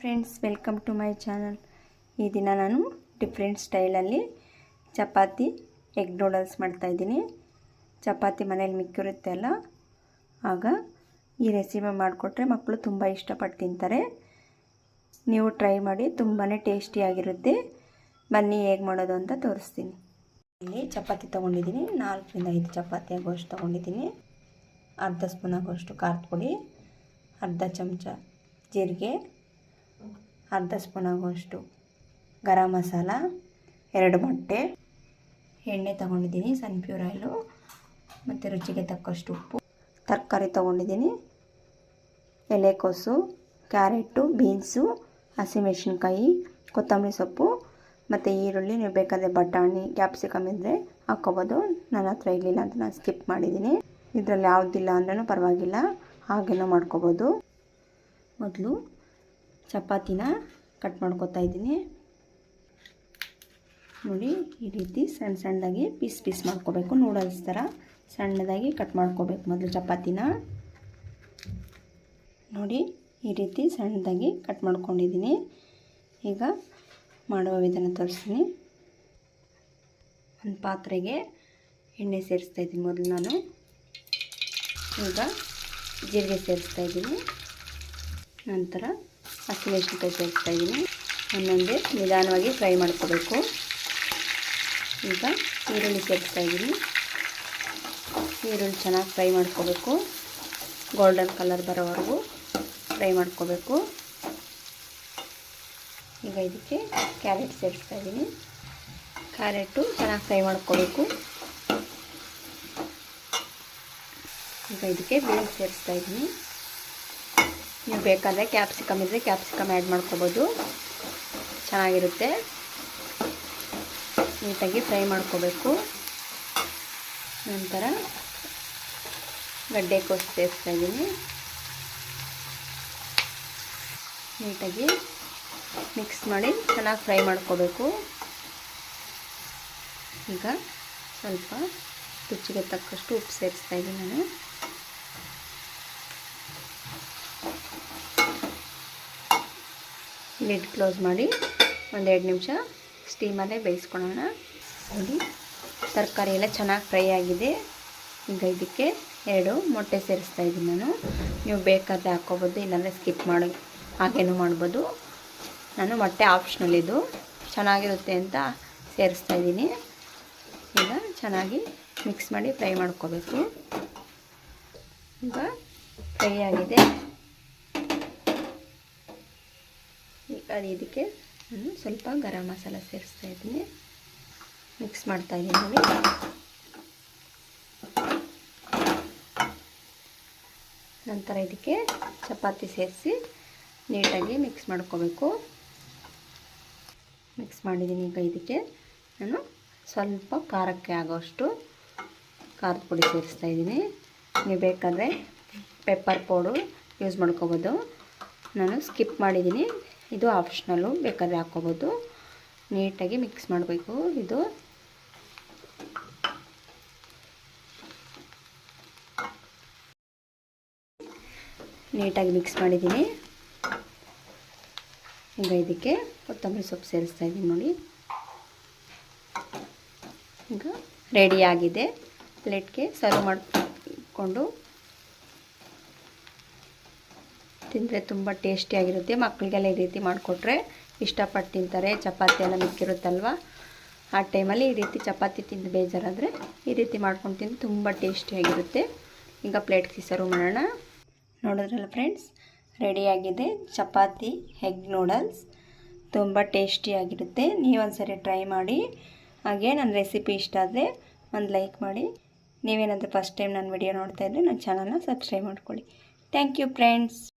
Friends welcome to my channel ಈ ದಿನ ನಾನು ಡಿಫ್ರೆಂಟ್ ಸ್ಟೈಲಲ್ಲಿ ಚಪಾತಿ ಎಗ್ ನೂಡಲ್ಸ್ ಮಾಡ್ತಾಯಿದ್ದೀನಿ ಚಪಾತಿ ಮನೇಲಿ ಮಿಕ್ಕಿರುತ್ತೆ ಅಲ್ಲ? ಆಗ ಈ ರೆಸಿಪಿ ಮಾಡಿಕೊಟ್ರೆ ಮಕ್ಕಳು ತುಂಬ ಇಷ್ಟಪಟ್ಟು ತಿಂತಾರೆ. ನೀವು ಟ್ರೈ ಮಾಡಿ ತುಂಬಾ ಟೇಸ್ಟಿಯಾಗಿರುತ್ತೆ ಬನ್ನಿ ಹೇಗೆ ಮಾಡೋದು ಅಂತ ತೋರಿಸ್ತೀನಿ. ಇಲ್ಲಿ ಚಪಾತಿ ತೊಗೊಂಡಿದ್ದೀನಿ. ನಾಲ್ಕರಿಂದ ಐದು ಚಪಾತಿ ಆಗೋಷ್ಟು ತೊಗೊಂಡಿದ್ದೀನಿ. ಅರ್ಧ ಸ್ಪೂನ್ ಆಗೋಷ್ಟು ಖಾರದ ಪುಡಿ, ಅರ್ಧ ಚಮಚ ಜೀರಿಗೆ ಅರ್ಧ ಸ್ಪೂನ್ ಆಗುವಷ್ಟು ಗರಂ ಮಸಾಲ, ಎರಡು ಮೊಟ್ಟೆ, ಎಣ್ಣೆ ತೊಗೊಂಡಿದ್ದೀನಿ ಸನ್ಪ್ಯೂರ್ ಆಯಿಲು, ಮತ್ತು ರುಚಿಗೆ ತಕ್ಕಷ್ಟು ಉಪ್ಪು, ತರಕಾರಿ ತೊಗೊಂಡಿದ್ದೀನಿ, ಎಲೆಕೋಸು, ಕ್ಯಾರೆಟು, ಬೀನ್ಸು, ಹಸಿಮೆಣಸಿನ್ಕಾಯಿ, ಕೊತ್ತಂಬರಿ ಸೊಪ್ಪು, ಮತ್ತು ಈರುಳ್ಳಿ, ನೀವು ಬೇಕಾದರೆ ಬಟಾಣಿ, ಕ್ಯಾಪ್ಸಿಕಮ್ ಇದ್ದರೆ ಹಾಕ್ಕೋಬೋದು. ನನ್ನ ಹತ್ರ ಇರಲಿಲ್ಲ ಅಂತ ನಾನು ಸ್ಕಿಪ್ ಮಾಡಿದ್ದೀನಿ. ಇದರಲ್ಲಿ ಯಾವುದಿಲ್ಲ ಅಂದ್ರೂ ಪರವಾಗಿಲ್ಲ, ಹಾಗೇನೂ ಮಾಡ್ಕೋಬೋದು. ಮೊದಲು ಚಪಾತಿನ ಕಟ್ ಮಾಡ್ಕೊತಾ ಇದ್ದೀನಿ. ನೋಡಿ, ಈ ರೀತಿ ಸಣ್ಣ ಸಣ್ಣದಾಗಿ ಪೀಸ್ ಪೀಸ್ ಮಾಡ್ಕೋಬೇಕು. ನೂಡಲ್ಸ್ ಥರ ಸಣ್ಣದಾಗಿ ಕಟ್ ಮಾಡ್ಕೋಬೇಕು ಮೊದಲು ಚಪಾತಿನ. ನೋಡಿ, ಈ ರೀತಿ ಸಣ್ಣದಾಗಿ ಕಟ್ ಮಾಡ್ಕೊಂಡಿದ್ದೀನಿ. ಈಗ ಮಾಡುವ ವಿಧಾನ ತೋರಿಸ್ತೀನಿ. ಒಂದು ಪಾತ್ರೆಗೆ ಎಣ್ಣೆ ಸೇರಿಸ್ತಾ ಇದ್ದೀನಿ ಮೊದಲು ನಾನು. ಈಗ ಜೀರಿಗೆ ಸೇರಿಸ್ತಾ ಇದ್ದೀನಿ. ನಂತರ ಹಸಿಮೆಣಸಿನ್ಕಾಯಿ ಸೇರಿಸ್ತಾ ಇದ್ದೀನಿ ಒಂದೊಂದೇ ನಿಧಾನವಾಗಿ ಫ್ರೈ ಮಾಡ್ಕೋಬೇಕು. ಈಗ ಈರುಳ್ಳಿ ಸೇರಿಸ್ತಾ ಇದ್ದೀನಿ ಈರುಳ್ಳಿ ಚೆನ್ನಾಗಿ ಫ್ರೈ ಮಾಡ್ಕೋಬೇಕು. ಗೋಲ್ಡನ್ ಕಲರ್ ಬರೋವರೆಗೂ ಫ್ರೈ ಮಾಡ್ಕೋಬೇಕು. ಈಗ ಇದಕ್ಕೆ ಕ್ಯಾರೆಟ್ ಸೇರಿಸ್ತಾ ಇದ್ದೀನಿ ಕ್ಯಾರೆಟು ಚೆನ್ನಾಗಿ ಫ್ರೈ ಮಾಡ್ಕೋಬೇಕು. ಈಗ ಇದಕ್ಕೆ ಬೀನ್ಸ್ ಸೇರಿಸ್ತಾ ಇದ್ದೀನಿ ನೀವು ಬೇಕಾದರೆ ಕ್ಯಾಪ್ಸಿಕಮ್ ಇದ್ದರೆ ಕ್ಯಾಪ್ಸಿಕಮ್ ಆ್ಯಡ್ ಮಾಡ್ಕೋಬೋದು. ಚೆನ್ನಾಗಿರುತ್ತೆ. ನೀಟಾಗಿ ಫ್ರೈ ಮಾಡ್ಕೋಬೇಕು. ನಂತರ ಗಡ್ಡೆ ಕೋಸು ಸೇರಿಸ್ತಾ ಇದ್ದೀನಿ ನೀಟಾಗಿ ಮಿಕ್ಸ್ ಮಾಡಿ ಚೆನ್ನಾಗಿ ಫ್ರೈ ಮಾಡ್ಕೋಬೇಕು. ಈಗ ಸ್ವಲ್ಪ ರುಚಿಗೆ ತಕ್ಕಷ್ಟು ಉಪ್ಪು ಸೇರಿಸ್ತಾ ಇದ್ದೀನಿ ನಾನು. ಲಿಡ್ ಕ್ಲೋಸ್ ಮಾಡಿ ಒಂದು ಎರಡು ನಿಮಿಷ ಸ್ಟೀಮಲ್ಲೇ ಬೇಯಿಸ್ಕೊಳ್ಳೋಣ. ನೋಡಿ, ತರಕಾರಿ ಎಲ್ಲ ಚೆನ್ನಾಗಿ ಫ್ರೈ ಆಗಿದೆ. ಈಗ ಇದಕ್ಕೆ ಎರಡು ಮೊಟ್ಟೆ ಸೇರಿಸ್ತಾ ಇದ್ದೀನಿ ನಾನು. ನೀವು ಬೇಕಾದರೆ ಹಾಕ್ಕೋಬೋದು, ಇಲ್ಲಾಂದರೆ ಸ್ಕಿಪ್ ಮಾಡಿ, ಹಾಗೇನು ಮಾಡ್ಬೋದು. ನಾನು ಮೊಟ್ಟೆ ಆಪ್ಷನಲ್ ಇದು ಚೆನ್ನಾಗಿರುತ್ತೆ ಅಂತ ಸೇರಿಸ್ತಾ ಇದ್ದೀನಿ. ಈಗ ಚೆನ್ನಾಗಿ ಮಿಕ್ಸ್ ಮಾಡಿ ಫ್ರೈ ಮಾಡ್ಕೋಬೇಕು. ಈಗ ಫ್ರೈ ಆಗಿದೆ. ಈಗ ಇದಕ್ಕೆ ನಾನು ಸ್ವಲ್ಪ ಗರಂ ಮಸಾಲ ಸೇರಿಸ್ತಾ ಇದ್ದೀನಿ. ಮಿಕ್ಸ್ ಮಾಡ್ತಾ ಇದ್ದೀನಿ ನಂತರ ಇದಕ್ಕೆ ಚಪಾತಿ ಸೇರಿಸಿ ನೀಟಾಗಿ ಮಿಕ್ಸ್ ಮಾಡ್ಕೋಬೇಕು. ಮಿಕ್ಸ್ ಮಾಡಿದ್ದೀನಿ ಈಗ ಇದಕ್ಕೆ ನಾನು ಸ್ವಲ್ಪ ಖಾರಕ್ಕೆ ಆಗೋಷ್ಟು ಖಾರದ ಪುಡಿ ಸೇರಿಸ್ತಾ ಇದ್ದೀನಿ. ನೀವು ಬೇಕಾದರೆ ಪೆಪ್ಪರ್ ಪೌಡು ಯೂಸ್ ಮಾಡ್ಕೋಬೋದು. ನಾನು ಸ್ಕಿಪ್ ಮಾಡಿದ್ದೀನಿ. ಇದು ಆಪ್ಷನಲ್ಲು ಬೇಕಾದರೆ ಹಾಕ್ಕೋಬೋದು. ನೀಟಾಗಿ ಮಿಕ್ಸ್ ಮಾಡಬೇಕು. ಇದು ನೀಟಾಗಿ ಮಿಕ್ಸ್ ಮಾಡಿದ್ದೀನಿ. ಈಗ ಇದಕ್ಕೆ ಕೊತ್ತಂಬರಿ ಸೊಪ್ಪು ಸೇರಿಸ್ತಾ ಇದ್ದೀನಿ ನೋಡಿ. ಈಗ ರೆಡಿಯಾಗಿದೆ ಪ್ಲೇಟ್ಗೆ ಸರ್ವ್ ಮಾಡಿಕೊಂಡು ತಿಂದರೆ ತುಂಬ ಟೇಸ್ಟಿಯಾಗಿರುತ್ತೆ ಮಕ್ಕಳಿಗೆಲ್ಲ ಈ ರೀತಿ ಮಾಡಿಕೊಟ್ರೆ ಇಷ್ಟಪಟ್ಟು ತಿಂತಾರೆ. ಚಪಾತಿ ಎಲ್ಲ ಮಿಕ್ಕಿರುತ್ತಲ್ವ? ಆ ಟೈಮಲ್ಲಿ ಈ ರೀತಿ ಚಪಾತಿ ತಿಂದು ಬೇಜಾರಾದರೆ ಈ ರೀತಿ ಮಾಡ್ಕೊಂಡು ತಿಂದು ತುಂಬ ಟೇಸ್ಟಿಯಾಗಿರುತ್ತೆ ಈಗ ಪ್ಲೇಟ್ಗೆ ಸರ್ವ್ ಮಾಡೋಣ. ನೋಡಿದ್ರಲ್ಲ ಫ್ರೆಂಡ್ಸ್ ರೆಡಿಯಾಗಿದೆ ಚಪಾತಿ ಹೆಗ್ ನೂಡಲ್ಸ್ ತುಂಬ ಟೇಸ್ಟಿಯಾಗಿರುತ್ತೆ ನೀವೊಂದ್ಸರಿ ಟ್ರೈ ಮಾಡಿ. ಹಾಗೆ ನನ್ನ ರೆಸಿಪಿ ಇಷ್ಟ ಆದರೆ ಒಂದು ಲೈಕ್ ಮಾಡಿ. ನೀವೇನಾದರೂ ಫಸ್ಟ್ ಟೈಮ್ ನನ್ನ ವಿಡಿಯೋ ನೋಡ್ತಾ ಇದ್ದರೆ ನನ್ನ ಚಾನಲ್ನ ಸಬ್ಸ್ಕ್ರೈಬ್ ಮಾಡ್ಕೊಳ್ಳಿ. Thank you friends